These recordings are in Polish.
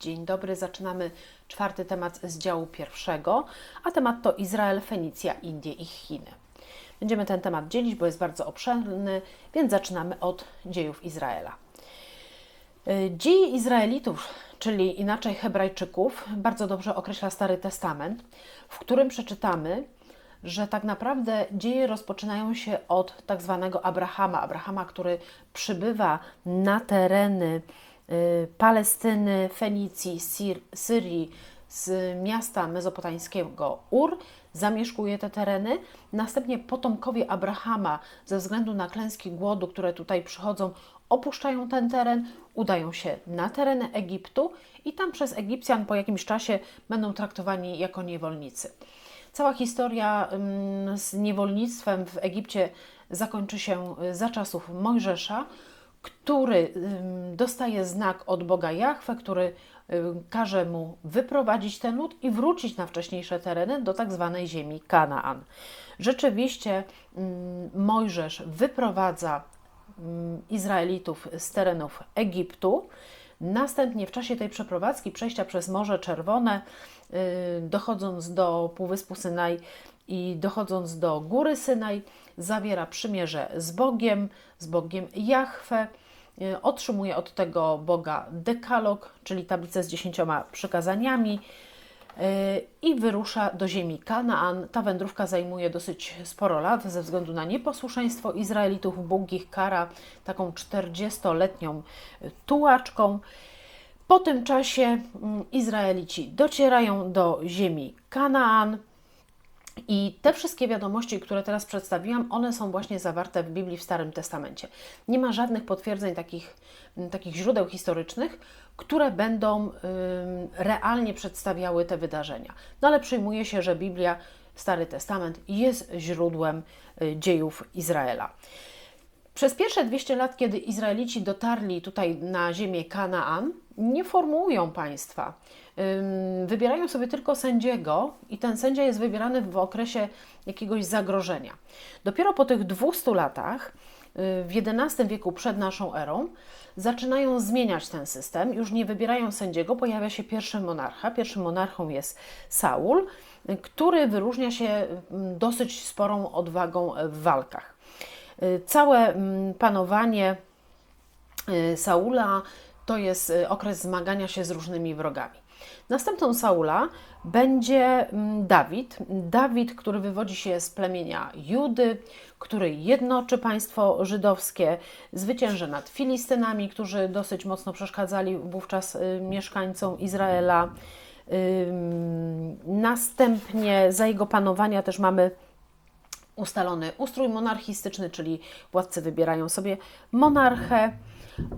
Dzień dobry, zaczynamy czwarty temat z działu pierwszego, a temat to Izrael, Fenicja, Indie i Chiny. Będziemy ten temat dzielić, bo jest bardzo obszerny, więc zaczynamy od dziejów Izraela. Y, Dzieje Izraelitów, czyli inaczej Hebrajczyków, bardzo dobrze określa Stary Testament, w którym przeczytamy, że tak naprawdę dzieje rozpoczynają się od tak zwanego Abrahama. Abrahama, który przybywa na tereny Palestyny, Fenicji, Sir, Syrii, z miasta mezopotańskiego Ur, zamieszkuje te tereny. Następnie potomkowie Abrahama, ze względu na klęski głodu, które tutaj przychodzą, opuszczają ten teren, udają się na tereny Egiptu i tam przez Egipcjan po jakimś czasie będą traktowani jako niewolnicy. Cała historia z niewolnictwem w Egipcie zakończy się y, za czasów Mojżesza, który dostaje znak od Boga Jahwe, który każe mu wyprowadzić ten lud i wrócić na wcześniejsze tereny do tak zwanej ziemi Kanaan. Rzeczywiście Mojżesz wyprowadza Izraelitów z terenów Egiptu. Następnie w czasie tej przeprowadzki, przejścia przez Morze Czerwone, yy, dochodząc do Półwyspu Synaj i dochodząc do Góry Synaj, zawiera przymierze z Bogiem, z Bogiem Jahwe, yy, otrzymuje od tego Boga dekalog, czyli tablicę z dziesięcioma przykazaniami yy, i wyrusza do ziemi Kanaan. Ta wędrówka zajmuje dosyć sporo lat ze względu na nieposłuszeństwo Izraelitów. Bóg ich kara taką 40-letnią tułaczką. Po tym czasie mm, Izraelici docierają do ziemi Kanaan. I te wszystkie wiadomości, które teraz przedstawiłam, one są właśnie zawarte w Biblii w Starym Testamencie. Nie ma żadnych potwierdzeń takich, takich źródeł historycznych, które będą realnie przedstawiały te wydarzenia. No ale przyjmuje się, że Biblia, Stary Testament jest źródłem y, dziejów Izraela. Przez pierwsze 200 lat, kiedy Izraelici dotarli tutaj na ziemię Kanaan, nie formułują państwa. Wybierają sobie tylko sędziego i ten sędzia jest wybierany w okresie jakiegoś zagrożenia. Dopiero po tych 200 latach, y, w XI wieku przed naszą erą, zaczynają zmieniać ten system. Już nie wybierają sędziego, pojawia się pierwszy monarcha. Pierwszym monarchą jest Saul, który wyróżnia się dosyć sporą odwagą w walkach. Y, Całe panowanie y, Saula to jest okres zmagania się z różnymi wrogami. Następcą Saula będzie mm, Dawid. Dawid, który wywodzi się z plemienia Judy, który jednoczy państwo żydowskie, zwycięży nad Filistynami, którzy dosyć mocno przeszkadzali wówczas y, mieszkańcom Izraela. Następnie za jego panowania też mamy ustalony ustrój monarchistyczny, czyli władcy wybierają sobie monarchę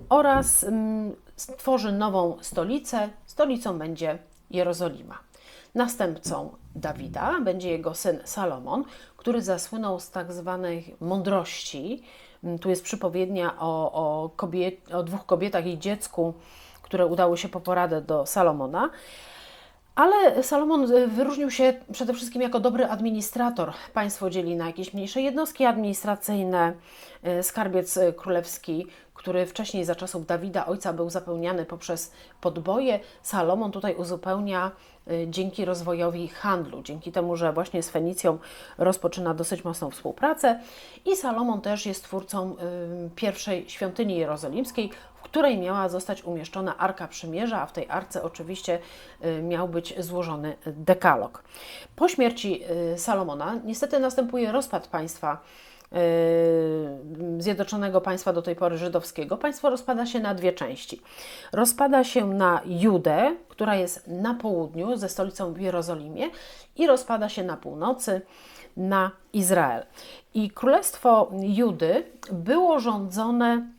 oraz mm, stworzy nową stolicę. Stolicą będzie Jerozolima. Następcą Dawida będzie jego syn Salomon, który zasłynął z tak zwanej mądrości. Mm, Tu jest przypowiednia o, o, kobiet, o dwóch kobietach i dziecku, które udały się po poradę do Salomona. Ale Salomon y, wyróżnił się przede wszystkim jako dobry administrator. Państwo dzieli na jakieś mniejsze jednostki administracyjne. Y, Skarbiec y, królewski, który wcześniej za czasów Dawida, ojca, był zapełniany poprzez podboje, Salomon tutaj uzupełnia dzięki rozwojowi handlu, dzięki temu, że właśnie z Fenicją rozpoczyna dosyć mocną współpracę. I Salomon też jest twórcą pierwszej świątyni jerozolimskiej, której miała zostać umieszczona Arka Przymierza, a w tej arce oczywiście y, miał być złożony dekalog. Po śmierci y, Salomona niestety następuje rozpad państwa y, Zjednoczonego Państwa do tej pory żydowskiego. Państwo rozpada się na dwie części. Rozpada się na Judę, która jest na południu ze stolicą w Jerozolimie i rozpada się na północy na Izrael. I królestwo Judy było rządzone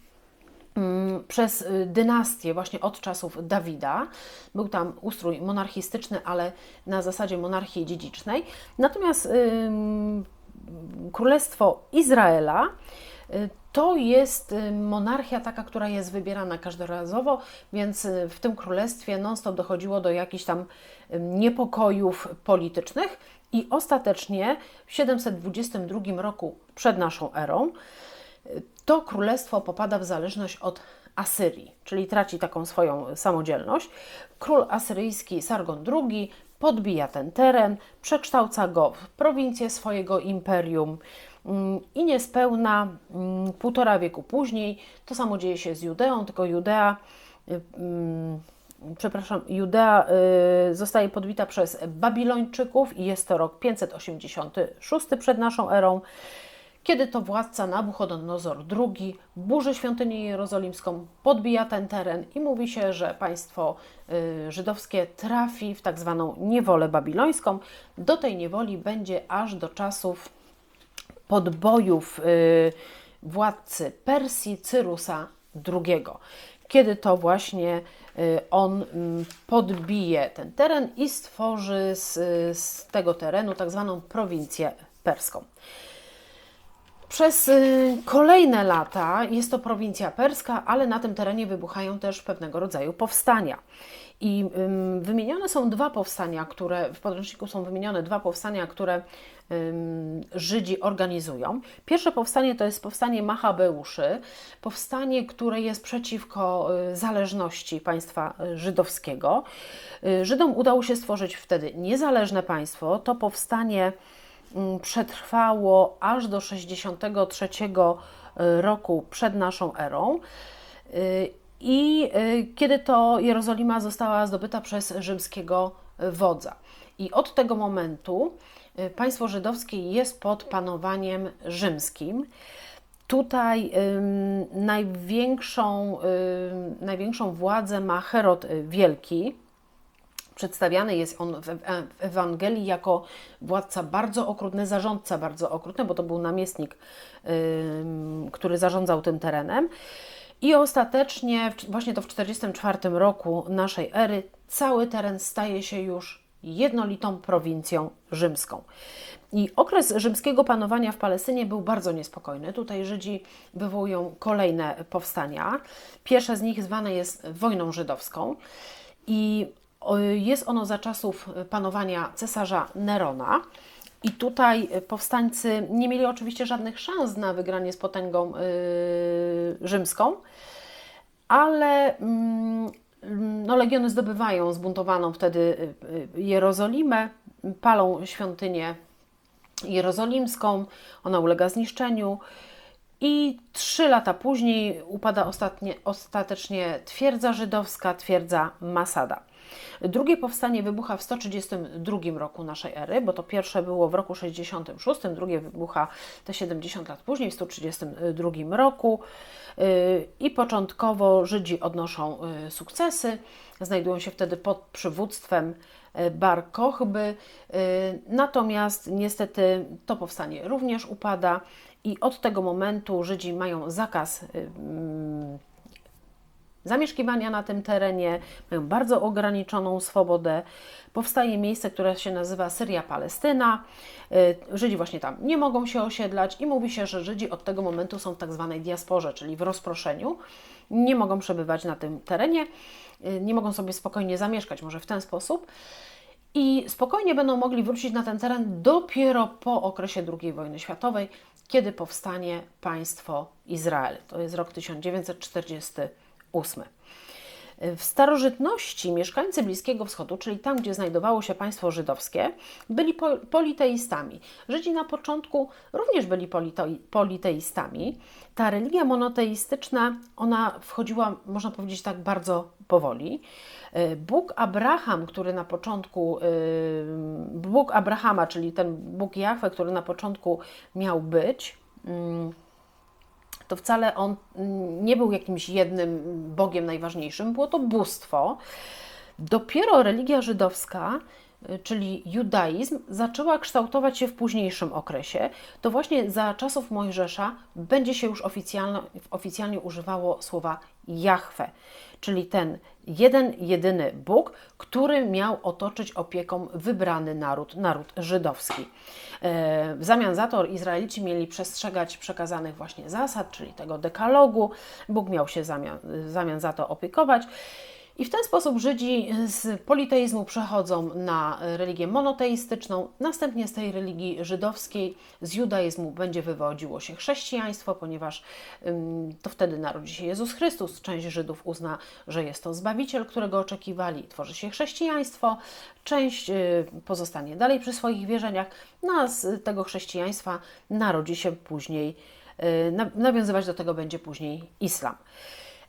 przez y, dynastię właśnie od czasów Dawida. Był tam ustrój monarchistyczny, ale na zasadzie monarchii dziedzicznej. Natomiast Królestwo Izraela y, to jest y, monarchia taka, która jest wybierana każdorazowo, więc w tym królestwie non-stop dochodziło do jakichś tam niepokojów politycznych i ostatecznie w 722 roku przed naszą erą to królestwo popada w zależność od Asyrii, czyli traci taką swoją samodzielność. Król asyryjski Sargon II podbija ten teren, przekształca go w prowincję swojego imperium mm, i niespełna mm, półtora wieku później to samo dzieje się z Judeą, tylko Judea y, mm, przepraszam, Judea y, zostaje podbita przez Babilończyków i jest to rok 586 przed naszą erą, kiedy to władca Nabuchodonozor II burzy świątynię jerozolimską, podbija ten teren i mówi się, że państwo y, żydowskie trafi w tak zwaną niewolę babilońską. Do tej niewoli będzie aż do czasów podbojów y, władcy Persji Cyrusa II kiedy to właśnie y, on mm, podbije ten teren i stworzy z, z tego terenu tak zwaną prowincję perską. Przez y, kolejne lata jest to prowincja perska, ale na tym terenie wybuchają też pewnego rodzaju powstania. I wymienione są dwa powstania, które w podręczniku są wymienione dwa powstania, które Żydzi organizują. Pierwsze powstanie to jest powstanie Machabeuszy, powstanie, które jest przeciwko y, zależności państwa y, żydowskiego. Żydom udało się stworzyć wtedy niezależne państwo. To powstanie przetrwało aż do 63 roku przed naszą erą. I kiedy to Jerozolima została zdobyta przez rzymskiego wodza. I od tego momentu państwo żydowskie jest pod panowaniem rzymskim. Tutaj największą, największą władzę ma Herod Wielki. Przedstawiany jest on w Ewangelii jako władca bardzo okrutny, zarządca bardzo okrutny, bo to był namiestnik, który zarządzał tym terenem. I ostatecznie, właśnie to w 44 roku naszej ery, cały teren staje się już jednolitą prowincją rzymską. I okres rzymskiego panowania w Palestynie był bardzo niespokojny. Tutaj Żydzi wywołują kolejne powstania. Pierwsze z nich zwane jest wojną żydowską i jest ono za czasów panowania cesarza Nerona. I tutaj powstańcy nie mieli oczywiście żadnych szans na wygranie z potęgą yy, rzymską, ale yy, no, legiony zdobywają zbuntowaną wtedy y, y, Jerozolimę, palą świątynię jerozolimską, ona ulega zniszczeniu. I trzy lata później upada ostatnie, ostatecznie twierdza żydowska, twierdza Masada. Drugie powstanie wybucha w 132 roku naszej ery, bo to pierwsze było w roku 66, drugie wybucha te 70 lat później, w 132 roku. Y, I początkowo Żydzi odnoszą y, sukcesy, znajdują się wtedy pod przywództwem y, Bar Kochby, natomiast niestety to powstanie również upada i od tego momentu Żydzi mają zakaz zamieszkiwania na tym terenie, mają bardzo ograniczoną swobodę. Powstaje miejsce, które się nazywa Syria-Palestyna. Y, Żydzi właśnie tam nie mogą się osiedlać i mówi się, że Żydzi od tego momentu są w tak zwanej diasporze, czyli w rozproszeniu. Nie mogą przebywać na tym terenie, y, nie mogą sobie spokojnie zamieszkać, może w ten sposób. I spokojnie będą mogli wrócić na ten teren dopiero po okresie II wojny światowej, kiedy powstanie państwo Izrael. To jest rok 1940 ósmy. W starożytności mieszkańcy Bliskiego Wschodu, czyli tam, gdzie znajdowało się państwo żydowskie, byli politeistami. Żydzi na początku również byli politeistami. Ta religia monoteistyczna, ona wchodziła, można powiedzieć tak, bardzo powoli. Bóg Abraham, który na początku, Bóg Abrahama, czyli ten Bóg Jahwe, który na początku miał być, to wcale on nie był jakimś jednym Bogiem najważniejszym, było to bóstwo. Dopiero religia żydowska, y, czyli judaizm, zaczęła kształtować się w późniejszym okresie. To właśnie za czasów Mojżesza będzie się już oficjalnie, oficjalnie używało słowa Jahwe, czyli ten jeden, jedyny Bóg, który miał otoczyć opieką wybrany naród, naród żydowski. E, w zamian za to Izraelici mieli przestrzegać przekazanych właśnie zasad, czyli tego dekalogu. Bóg miał się zamian, zamian za to opiekować. I w ten sposób Żydzi z politeizmu przechodzą na religię monoteistyczną. Następnie z tej religii żydowskiej, z judaizmu będzie wywodziło się chrześcijaństwo, ponieważ to wtedy narodzi się Jezus Chrystus. Część Żydów uzna, że jest to Zbawiciel, którego oczekiwali. Tworzy się chrześcijaństwo. Część y, pozostanie dalej przy swoich wierzeniach. No a z tego chrześcijaństwa narodzi się później, y, nawiązywać do tego będzie później islam.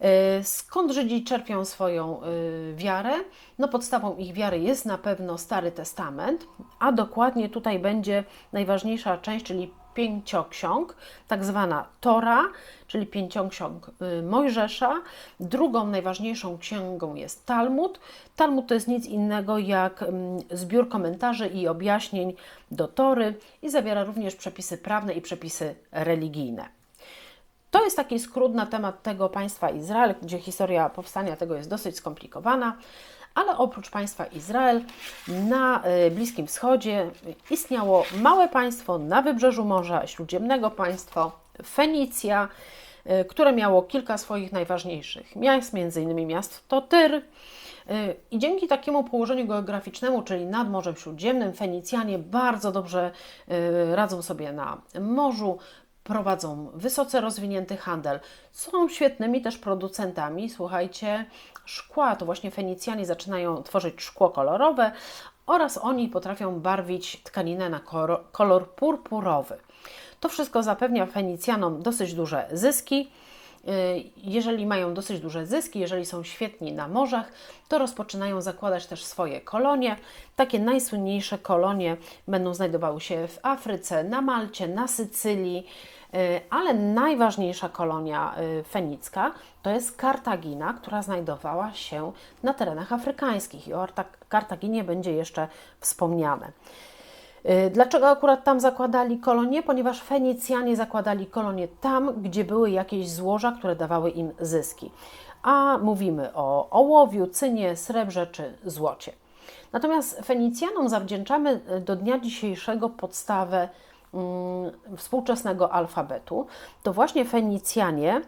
E, skąd Żydzi czerpią swoją e, wiarę? No podstawą ich wiary jest na pewno Stary Testament, a dokładnie tutaj będzie najważniejsza część, czyli pięcioksiąg, tak zwana Tora, czyli pięcioksiąg e, Mojżesza. Drugą najważniejszą księgą jest Talmud. Talmud to jest nic innego jak mm, zbiór komentarzy i objaśnień do Tory i zawiera również przepisy prawne i przepisy religijne. To jest taki skrót na temat tego państwa Izrael, gdzie historia powstania tego jest dosyć skomplikowana, ale oprócz państwa Izrael na y, Bliskim Wschodzie istniało małe państwo na wybrzeżu Morza Śródziemnego, państwo Fenicja, y, które miało kilka swoich najważniejszych miast, m.in. miasto Tyr. Y, I dzięki takiemu położeniu geograficznemu, czyli nad Morzem Śródziemnym, Fenicjanie bardzo dobrze radzą sobie na morzu, prowadzą wysoce rozwinięty handel, są świetnymi też producentami, słuchajcie, szkła. To właśnie Fenicjanie zaczynają tworzyć szkło kolorowe oraz oni potrafią barwić tkaninę na kolor purpurowy. To wszystko zapewnia Fenicjanom dosyć duże zyski. Y, jeżeli mają dosyć duże zyski, jeżeli są świetni na morzach, to rozpoczynają zakładać też swoje kolonie. Takie najsłynniejsze kolonie będą znajdowały się w Afryce, na Malcie, na Sycylii, ale najważniejsza kolonia y, fenicka to jest Kartagina, która znajdowała się na terenach afrykańskich i o Kartaginie będzie jeszcze wspomniane. Y, dlaczego akurat tam zakładali kolonie? Ponieważ Fenicjanie zakładali kolonie tam, gdzie były jakieś złoża, które dawały im zyski. A mówimy o ołowiu, cynie, srebrze czy złocie. Natomiast Fenicjanom zawdzięczamy do dnia dzisiejszego podstawę współczesnego alfabetu. To właśnie Fenicjanie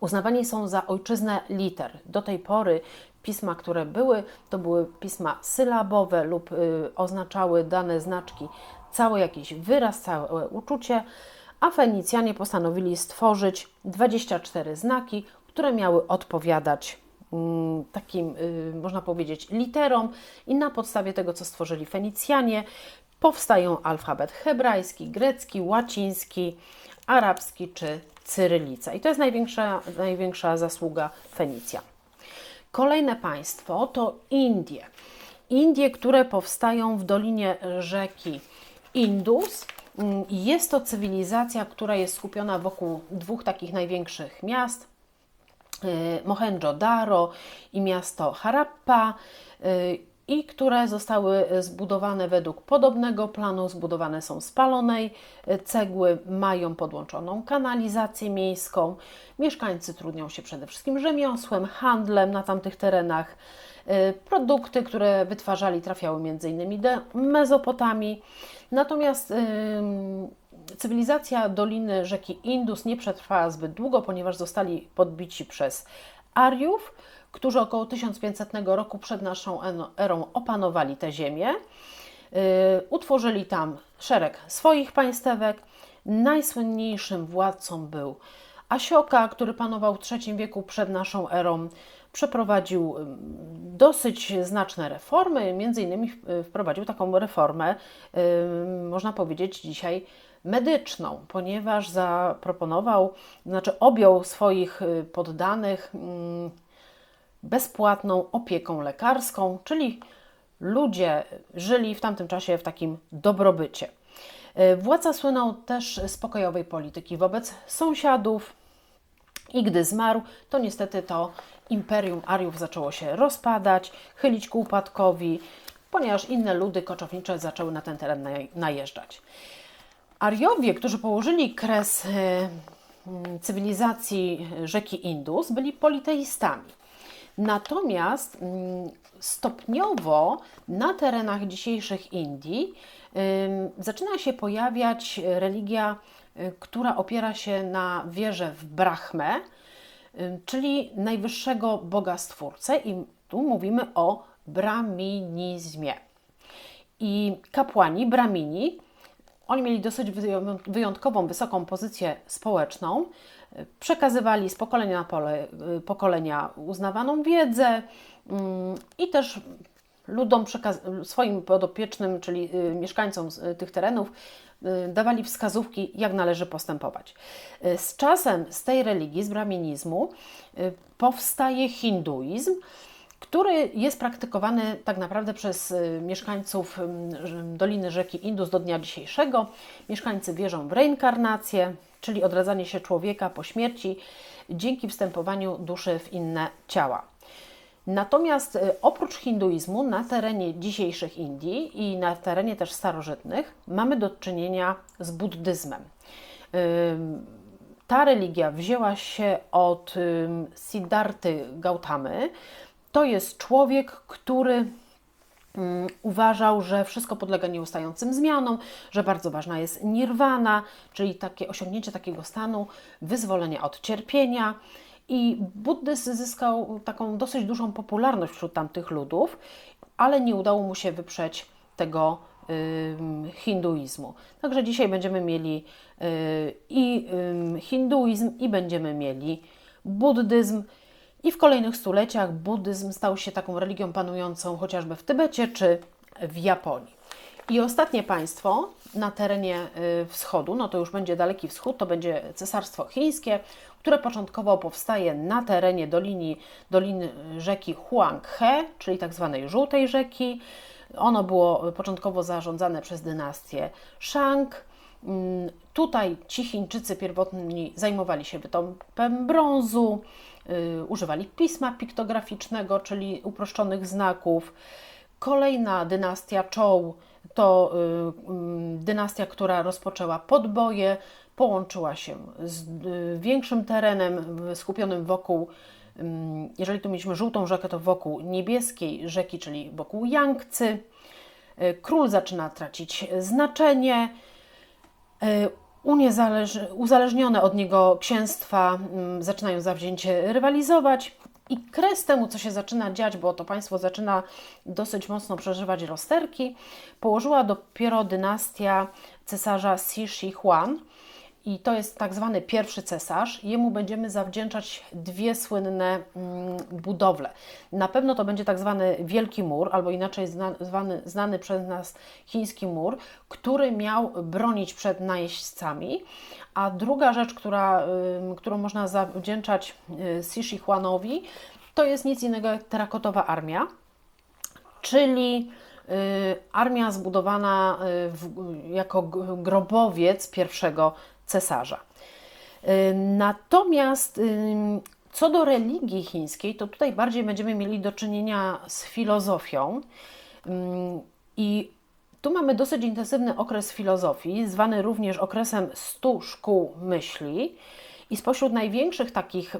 uznawani są za ojczyznę liter. Do tej pory pisma, które były, to były pisma sylabowe lub y, oznaczały dane znaczki cały jakiś wyraz, całe uczucie, a Fenicjanie postanowili stworzyć 24 znaki, które miały odpowiadać mm, takim, y, można powiedzieć, literom i na podstawie tego, co stworzyli Fenicjanie, powstają alfabet hebrajski, grecki, łaciński, arabski czy cyrylica. I to jest największa, największa zasługa Fenicja. Kolejne państwo to Indie. Indie, które powstają w dolinie rzeki Indus. Jest to cywilizacja, która jest skupiona wokół dwóch takich największych miast. Y, Mohenjo-Daro i miasto Harappa y, i które zostały zbudowane według podobnego planu. Zbudowane są z palonej cegły, mają podłączoną kanalizację miejską. Mieszkańcy trudnią się przede wszystkim rzemiosłem, handlem na tamtych terenach. Produkty, które wytwarzali, trafiały m.in. do Mezopotamii. Natomiast cywilizacja Doliny rzeki Indus nie przetrwała zbyt długo, ponieważ zostali podbici przez Ariów którzy około 1500 roku przed naszą erą opanowali tę ziemię. Y, utworzyli tam szereg swoich państewek. Najsłynniejszym władcą był Asioka, który panował w III wieku przed naszą erą. Przeprowadził dosyć znaczne reformy, między innymi wprowadził taką reformę, można powiedzieć dzisiaj medyczną, ponieważ zaproponował, znaczy objął swoich y, poddanych bezpłatną opieką lekarską, czyli ludzie żyli w tamtym czasie w takim dobrobycie. E, władca słynął też z pokojowej polityki wobec sąsiadów i gdy zmarł, to niestety to imperium Ariów zaczęło się rozpadać, chylić ku upadkowi, ponieważ inne ludy koczownicze zaczęły na ten teren najeżdżać. Ariowie, którzy położyli kres e, cywilizacji rzeki Indus, byli politeistami. Natomiast mm, stopniowo na terenach dzisiejszych Indii zaczyna się pojawiać religia, y, która opiera się na wierze w Brahmę. y, czyli najwyższego Boga Stwórcę i tu mówimy o braminizmie. I kapłani, bramini, oni mieli dosyć wyjątkową, wysoką pozycję społeczną, przekazywali z pokolenia na pole, pokolenia uznawaną wiedzę mm, i też ludom, swoim podopiecznym, czyli y, mieszkańcom y, tych terenów, y, dawali wskazówki, jak należy postępować. Z czasem z tej religii, z braminizmu, powstaje hinduizm, który jest praktykowany tak naprawdę przez mieszkańców Doliny Rzeki Indus do dnia dzisiejszego. Mieszkańcy wierzą w reinkarnację, czyli odradzanie się człowieka po śmierci dzięki wstępowaniu duszy w inne ciała. Natomiast y, oprócz hinduizmu na terenie dzisiejszych Indii i na terenie też starożytnych mamy do czynienia z buddyzmem. Ta religia wzięła się od Siddharty Gautamy. To jest człowiek, który uważał, że wszystko podlega nieustającym zmianom, że bardzo ważna jest nirwana, czyli takie osiągnięcie takiego stanu wyzwolenia od cierpienia. I buddyzm zyskał taką dosyć dużą popularność wśród tamtych ludów, ale nie udało mu się wyprzeć tego hinduizmu. Także dzisiaj będziemy mieli y, i hinduizm, i będziemy mieli buddyzm. I w kolejnych stuleciach buddyzm stał się taką religią panującą chociażby w Tybecie czy w Japonii. I ostatnie państwo na terenie y, wschodu, no to już będzie Daleki Wschód, to będzie Cesarstwo Chińskie, które początkowo powstaje na terenie doliny, doliny rzeki Huanghe, czyli tak zwanej Żółtej Rzeki. Ono było początkowo zarządzane przez dynastię Shang. Mm, tutaj ci Chińczycy pierwotni zajmowali się wytopem brązu, yy, używali pisma piktograficznego, czyli uproszczonych znaków. Kolejna dynastia Zhou to yy, dynastia, która rozpoczęła podboje, połączyła się z y, większym terenem skupionym wokół, jeżeli tu mieliśmy żółtą rzekę, to wokół niebieskiej rzeki, czyli wokół Yangtze. Y, król zaczyna tracić znaczenie. Y, uzależnione od niego księstwa zaczynają zawzięcie rywalizować. I kres temu, co się zaczyna dziać, bo to państwo zaczyna dosyć mocno przeżywać rozterki, położyła dopiero dynastia cesarza Xi Shi Huan, i to jest tak zwany pierwszy cesarz. Jemu będziemy zawdzięczać dwie słynne mm, budowle. Na pewno to będzie tak zwany Wielki Mur, albo inaczej zwany, znany przez nas Chiński Mur, który miał bronić przed najeźdźcami. A druga rzecz, która, którą można zawdzięczać y, Xi Huanowi, to jest nic innego jak terakotowa armia, czyli armia zbudowana y, w, jako grobowiec pierwszego cesarza. Y, natomiast y, co do religii chińskiej, to tutaj bardziej będziemy mieli do czynienia z filozofią. Y, I tu mamy dosyć intensywny okres filozofii, zwany również okresem stu szkół myśli. I spośród największych takich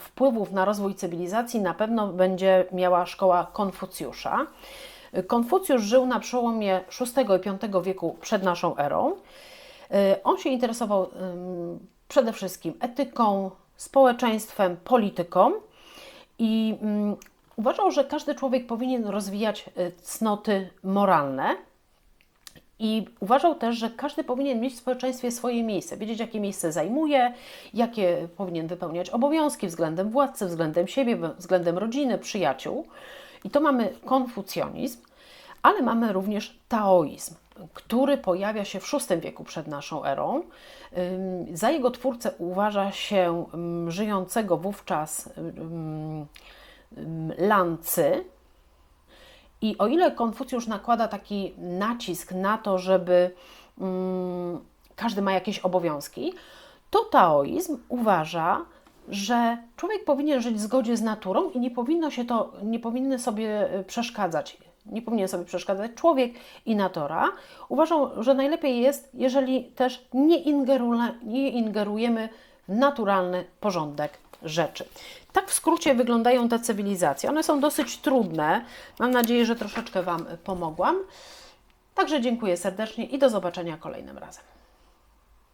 wpływów na rozwój cywilizacji na pewno będzie miała szkoła Konfucjusza. Konfucjusz żył na przełomie VI i V wieku przed naszą erą. Y, on się interesował przede wszystkim etyką, społeczeństwem, polityką i uważał, że każdy człowiek powinien rozwijać y, cnoty moralne. I uważał też, że każdy powinien mieć w społeczeństwie swoje miejsce, wiedzieć, jakie miejsce zajmuje, jakie powinien wypełniać obowiązki względem władcy, względem siebie, względem rodziny, przyjaciół. I to mamy konfucjonizm, ale mamy również taoizm który pojawia się w VI wieku przed naszą erą. Za jego twórcę uważa się żyjącego wówczas Lancy. I o ile Konfucjusz nakłada taki nacisk na to, żeby każdy ma jakieś obowiązki, to taoizm uważa, że człowiek powinien żyć w zgodzie z naturą i nie powinno się to, nie powinny sobie przeszkadzać nie powinien sobie przeszkadzać człowiek i natura. Uważam, że najlepiej jest, jeżeli też nie, nie ingerujemy w naturalny porządek rzeczy. Tak w skrócie wyglądają te cywilizacje. One są dosyć trudne. Mam nadzieję, że troszeczkę Wam pomogłam. Także dziękuję serdecznie i do zobaczenia kolejnym razem.